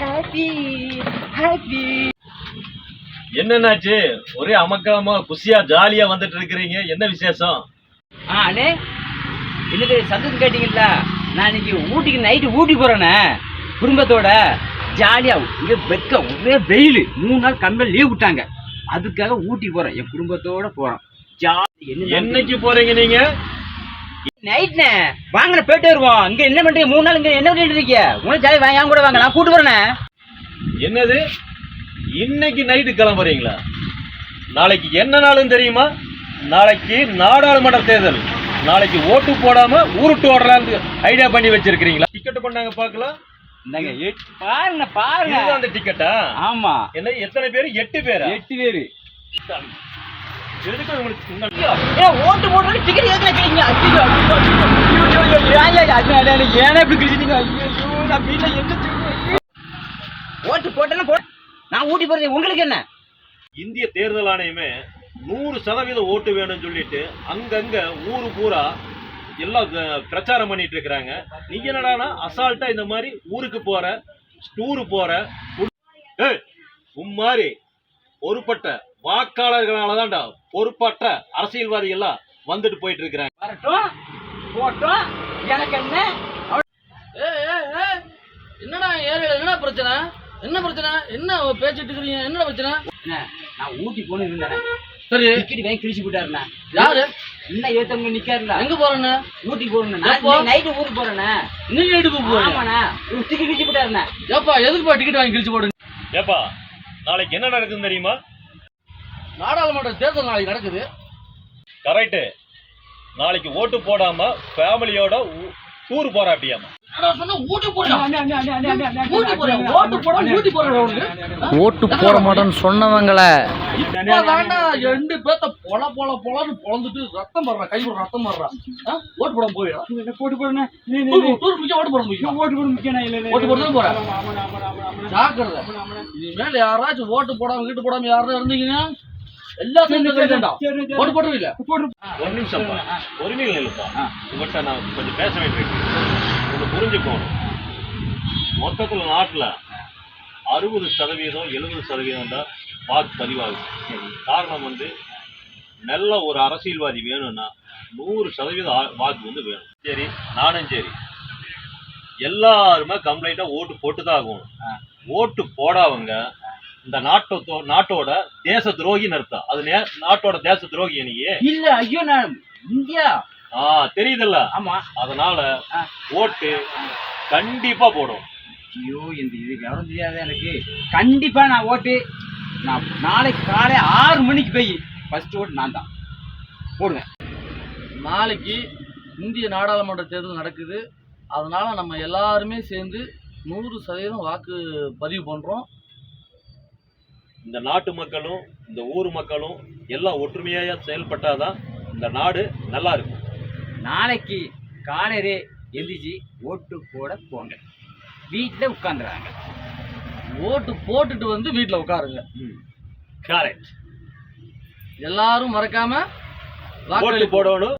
Happy happy என்னன்னாச்சு? ஒரே அமக்காம குஷியா ஜாலியா வந்துட்டு இருக்கிறீங்க. என்ன விசேஷம்? ஆ அண்ணே என்னது சத்தம் கேட்டீங்கல்ல? நான் இன்னைக்கு ஊட்டிக்கு நைட்டு ஊட்டி போறேனே குடும்பத்தோட ஜாலியா இங்க வெக்க ஒரே வெயில். மூணு நாள் கம்பெனி லீவ் விட்டாங்க. அதுக்காக ஊட்டி போறேன். என் குடும்பத்தோட ஜாலி என்ன என்னைக்கு போறீங்க நீங்க? நைட்ண்ணே. வாங்கண்ணே போயிட்டு வருவோம். இங்க என்ன பண்றீங்க? மூணு நாள் இங்க என்ன பண்ணிட்டு இருக்கீங்க? உங்களை ஜாலி வாங்க கூட வாங்க. நான் கூட்டு போறேண்ணே என்னது? இன்னைக்கு நைட்டு கிளம்புறீங்களா? நாளைக்கு என்ன நாளுன்னு தெரியுமா? நாளைக்கு நாடாளுமன்ற தேர்தல். நாளைக்கு ஓட்டு போடாம ஊருட்டு ஓடலான்னு ஐடியா பண்ணி வச்சிருக்கீங்களா டிக்கெட் பண்ணாங்க பார்க்கலாம். பாருங்க பாருங்க. அந்த டிக்கெட்டா ஆமா. என்ன எத்தனை பேர்? எட்டு பேரா? எட்டு பேரு. எதுக்கு உங்களுக்கு ஓட்டு போடுறது டிக்கெட் ஏன்னா இப்படி கிழிச்சிட்டீங்க நான் வீட்டுல என்ன செய்வேன்? ஓட்டு போட்டேன்னா போ நான் ஊட்டி போறது உங்களுக்கு என்ன? இந்திய தேர்தல் ஆணையமே நூறு சதவீதம் ஓட்டு வேணும்னு சொல்லிட்டு அங்கங்க ஊரு பூரா எல்லாம் பிரச்சாரம் பண்ணிட்டு இருக்கிறாங்க. நீங்க என்னடானா அசால்ட்டா இந்த மாதிரி ஊருக்கு போற டூரு போற உம்மாரி பொறுப்பட்ட வாக்காளர்களால தான்டா பொறுப்பற்ற அரசியல்வாதிகள் எல்லாம் வந்துட்டு போயிட்டு இருக்கிறாங்க. போட்டோம் எனக்கு என்ன? என்னடா ஏரியால என்ன பிரச்சனை? என்ன பிரச்சனை? என்ன பேசிட்டு இருக்கிறீங்க? என்னடா பிரச்சனை? என்ன, நான் ஊட்டி போன இருந்தேன். சரி. டிக்கெட் வாங்கி கிழிச்சு போட்டாருண்ணா யாரு? இன்னும் ஏத்தவங்க நிக்காருல எங்க போறேன்னு? ஊட்டி போறேன் எப்போ? நைட்டு ஊருக்கு போறேண்ணே. எடுக்க போறீங்க ஆமாண்ணா. டிக்கெட் கிழிச்சு போட்டாருண்ணே ஏப்பா எதுக்குப்பா டிக்கெட் வாங்கி கிழிச்சு போடுங்க ஏப்பா நாளைக்கு என்ன நடக்குதுன்னு தெரியுமா? நாடாளுமன்ற தேர்தல் நாளைக்கு நடக்குது. கரெக்டு நாளைக்கு ஓட்டு போடாம ஃபேமிலியோட போறியா ஊட்டி போறியா ஓட்டு போட. போறேன் ஓட்டு போட. மாட்டேன்னு சொன்னவங்கள. ரெண்டு பேத்த பொல பொல பொலன்னு பொழந்துட்டு ரத்தம் வர்றா கை ரத்தம் வர்றா ஆ? ஓட்டு போட போயிடா. போறேண்ணே டூர் முக்கியம் ஓட்டு போட முக்கியம் ஓட்டு போட முக்கியம் இல்ல ஓட்டு போட்டு போற. ஜாக்கிரதை. இனிமேல் யாராச்சும் ஓட்டு போடாம வீட்டு போடாம யாரும் இருந்தீங்கன்னா ஒரு நிமிஷம் ஒரு நிமிஷம் இல்லப்பா உங்கள்கிட்ட நான் கொஞ்சம் பேச வேண்டியிருக்கு ஒன்று புரிஞ்சுக்கணும். மொத்தத்தில் நாட்டில் அறுபது சதவீதம் எழுபது சதவீதம் தான் வாக்கு பதிவாகுது. காரணம் வந்து நல்ல ஒரு அரசியல்வாதி வேணும்னா நூறு சதவீதம் வாக்கு வந்து வேணும். சரி. நானும் சரி. எல்லாருமே கம்ப்ளைண்டாக ஓட்டு போட்டு தான் ஆகணும் ஓட்டு போடாதவங்க இந்த நாட்டோ நாட்டோட தேச துரோகின்னு அர்த்தம். அது நாட்டோட தேச துரோகி நீ இல்ல ஐயோ நான் இந்தியா. ஆ தெரியுதுல்ல. ஆமா. அதனால. ஓட்டு கண்டிப்பா போடும். ஐயோ இந்த இது விவரம் தெரியாத எனக்கு. கண்டிப்பா நான் ஓட்டு. நான் நாளைக்கு காலை ஆறு மணிக்கு போய் ஃபர்ஸ்ட் ஓட்டு நான் தான். போடுவேன். நாளைக்கு இந்திய நாடாளுமன்ற தேர்தல் நடக்குது. அதனால நம்ம எல்லாருமே சேர்ந்து நூறு சதவீதம் வாக்கு பதிவு பண்றோம். இந்த நாட்டு மக்களும் இந்த ஊர் மக்களும் எல்லாம் ஒற்றுமையா செயல்பட்டாதான் இந்த நாடு நல்லா இருக்கும். நாளைக்கு காலையிலே எந்திரிச்சு ஓட்டு போட போங்க. வீட்டில் உட்காந்துறாங்க ஓட்டு போட்டுட்டு வந்து வீட்டில் உட்காருங்க. கரெக்ட் எல்லாரும் மறக்காம வாக்களிப்போம். போடணும்.